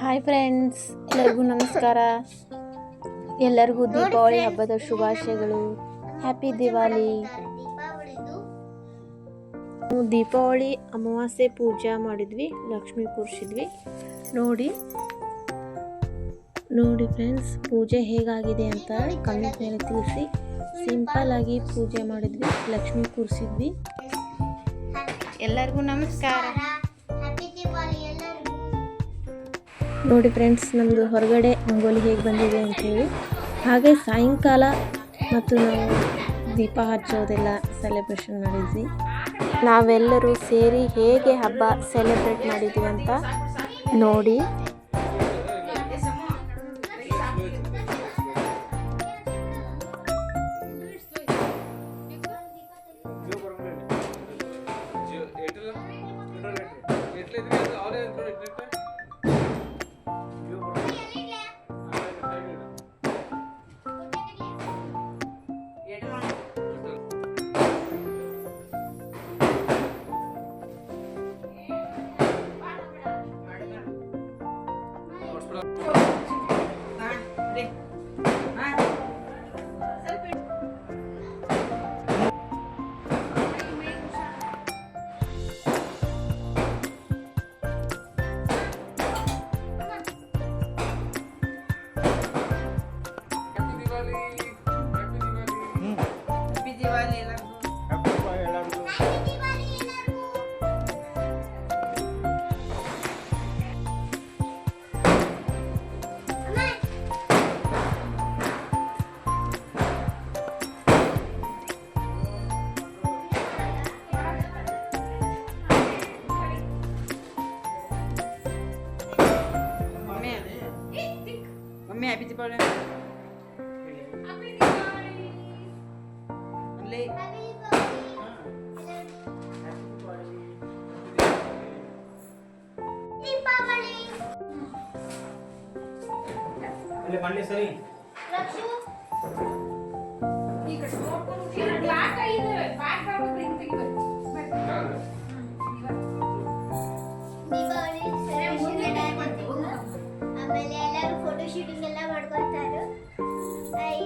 Hi friends ಎಲ್ಲರಿಗೂ ನಮಸ್ಕಾರ. ಎಲ್ಲರಿಗೂ ದೀಪಾವಳಿ ಹಬ್ಬದ ಶುಭಾಶಯಗಳು. ಹ್ಯಾಪಿ ದಿವಾಲಿ ದೀಪಾವಳಿ ಅಮಾವಾಸ್ಯೆ ಪೂಜೆ ಮಾಡಿದ್ವಿ, ಲಕ್ಷ್ಮಿ ಕೂರಿಸಿದ್ವಿ. ನೋಡಿ ನೋಡಿ ಫ್ರೆಂಡ್ಸ್ ಪೂಜೆ ಹೇಗಾಗಿದೆ ಅಂತ ಕಮೆಂಟ್ ಮೇಲೆ ತಿಳಿಸಿ. ಸಿಂಪಲ್ ಆಗಿ ಪೂಜೆ ಮಾಡಿದ್ವಿ, ಲಕ್ಷ್ಮಿ ಕೂರಿಸಿದ್ವಿ. ಎಲ್ಲರಿಗೂ ನಮಸ್ಕಾರ. ನೋಡಿ ಫ್ರೆಂಡ್ಸ್ ನಮ್ಮದು ಹೊರಗಡೆ ರಂಗೋಲಿ ಹೇಗೆ ಬಂದಿದೆ ಅಂತೇಳಿ. ಹಾಗೆ ಸಾಯಂಕಾಲ ಮತ್ತು ನಾವು ದೀಪ ಹಚ್ಚೋದೆಲ್ಲ ಸೆಲೆಬ್ರೇಷನ್ ಮಾಡಿದ್ವಿ. ನಾವೆಲ್ಲರೂ ಸೇರಿ ಹೇಗೆ ಹಬ್ಬ ಸೆಲೆಬ್ರೇಟ್ ಮಾಡಿದ್ವಿ ಅಂತ ನೋಡಿ. ಹ್ಯಾಪಿ ಮಮ್ಮಿ ಹ್ಯಾಪಿ ದೀಪಾವಳಿ ಅಲ್ಲಿ ಶೂಟಿಂಗ್ ಎಲ್ಲ ಮಾಡ್ಕೊತಾರೆ ಐ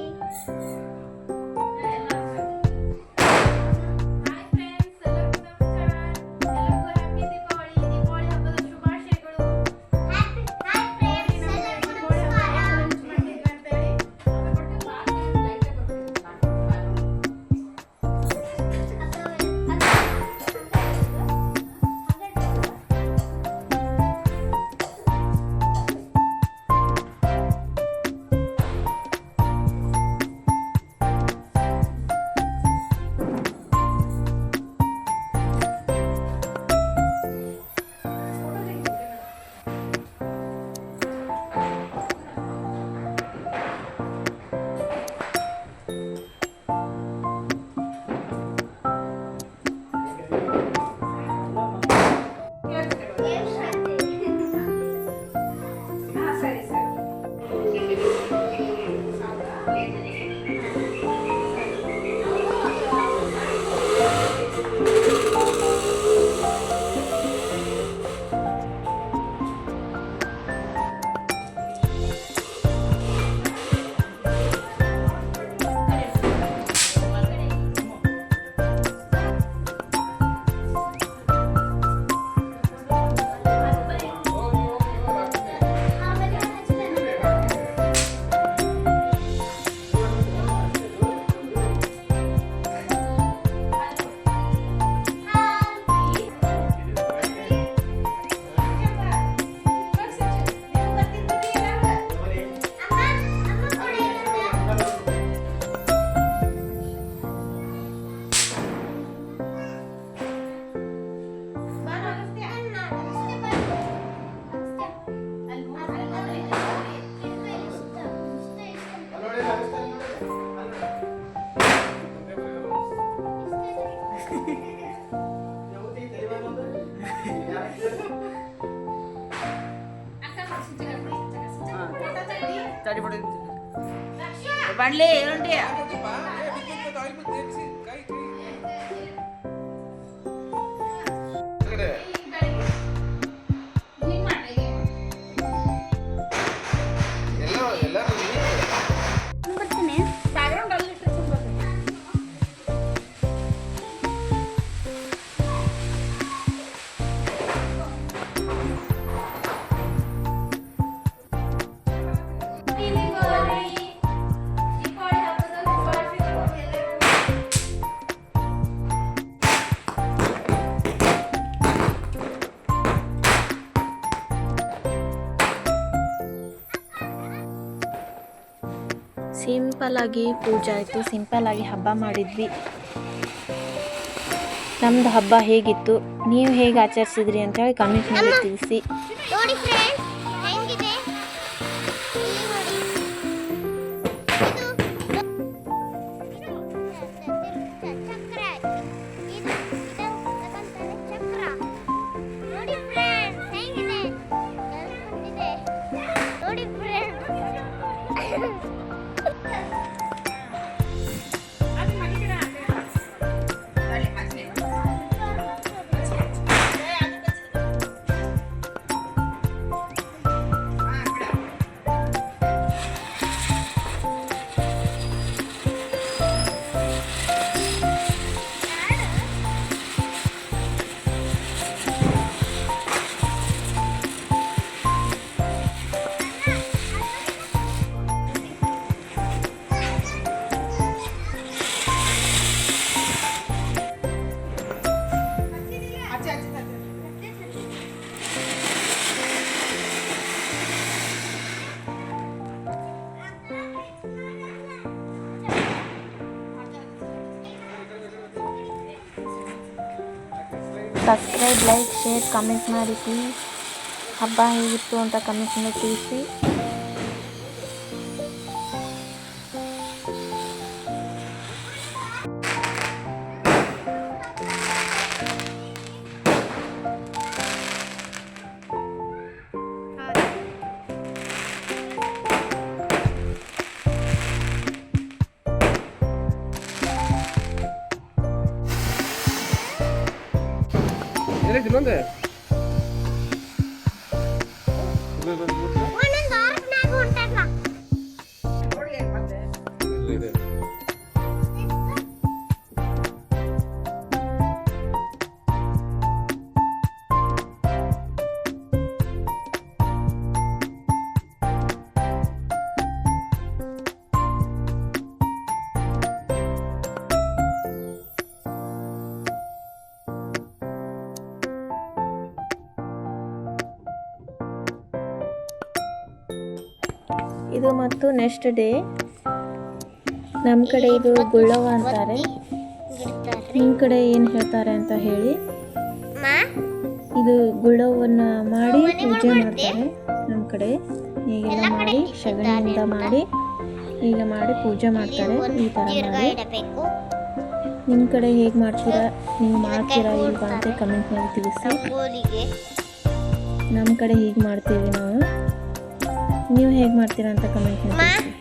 పడిపడుతుంది బండ్లే ఏమంటే ಸಿಂಪಲ್ ಆಗಿ ಪೂಜೆ ಆಯಿತು. ಸಿಂಪಲ್ ಆಗಿ ಹಬ್ಬ ಮಾಡಿದ್ವಿ. ನಮ್ದು ಹಬ್ಬ ಹೇಗಿತ್ತು? ನೀವು ಹೇಗೆ ಆಚರಿಸಿದ್ರಿ ಅಂತೇಳಿ ಕಮೆಂಟ್ ಮಾಡಿ ತಿಳಿಸಿ. ಸಬ್ಸ್ಕ್ರೈಬ್ ಲೈಕ್ ಶೇರ್ ಕಮೆಂಟ್ ಮಾಡಿ ಹಬ್ಬ ಹೇಗಿತ್ತು ಅಂತ ಕಮೆಂಟ್ ಮಾಡಿ ತಿಳಿಸಿ. 这里很多的。ಇದು ಮತ್ತು ನೆಕ್ಸ್ಟ್ ಡೇ ನಮ್ಮ ಕಡೆ ಇದು ಗುಳ್ಳವ ಅಂತಾರೆ. ನಿಮ್ಮ ಕಡೆ ಏನು ಹೇಳ್ತಾರೆ ಅಂತ ಹೇಳಿ. ಇದು ಗುಳ್ಳವನ್ನು ಮಾಡಿ ಪೂಜೆ ಮಾಡ್ತಾರೆ ನಮ್ಮ ಕಡೆ. ಹೀಗೆಲ್ಲ ಮಾಡಿ ಶಗಣಿಯಿಂದ ಮಾಡಿ ಈಗ ಮಾಡಿ ಪೂಜೆ ಮಾಡ್ತಾರೆ ಈ ಥರ ಮಾಡಿ. ನಿಮ್ಮ ಕಡೆ ಹೇಗೆ ಮಾಡ್ತೀರಾ? ನೀವು ಮಾಡ್ತೀರಾ ಇಲ್ವಾ ಅಂತ ಕಮೆಂಟ್ ಮಾಡಿ ತಿಳಿಸಿ. ನಮ್ಮ ಕಡೆ ಹೀಗೆ ಮಾಡ್ತೀವಿ ನಾವು. ನೀವು ಹೇಗೆ ಮಾಡ್ತೀರಾ ಅಂತ ಕಮೆಂಟ್ ಮಾಡಿ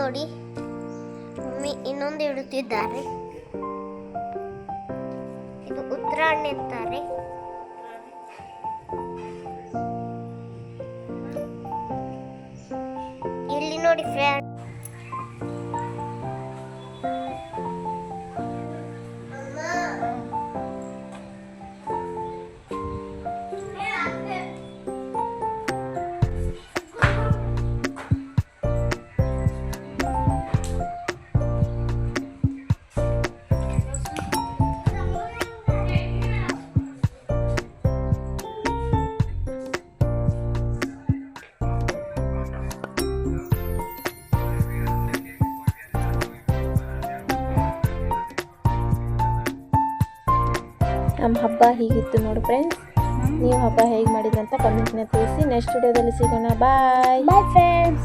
ನೋಡಿ. ಮಮ್ಮಿ ಇನ್ನೊಂದು ಇಡುತ್ತಿದ್ದಾರೆ ಇದು ಉತ್ತರಾಯಣ ಅಂತಾರೆ ಇಲ್ಲಿ ನೋಡಿ ಫ್ರೆಂಡ್ ನಮ್ಮ ಹಬ್ಬ ಹೀಗಿತ್ತು ನೋಡಿ ಫ್ರೆಂಡ್ಸ್ ನೀವು ಹಬ್ಬ ಹೇಗೆ ಮಾಡಿದ್ರಿ ಅಂತ ಕಮೆಂಟ್ನ ತಿಳಿಸಿ. ನೆಕ್ಸ್ಟ್ ವಿಡಿಯೋದಲ್ಲಿ ಸಿಗೋಣ. ಬಾಯ್ ಬಾಯ್ ಫ್ರೆಂಡ್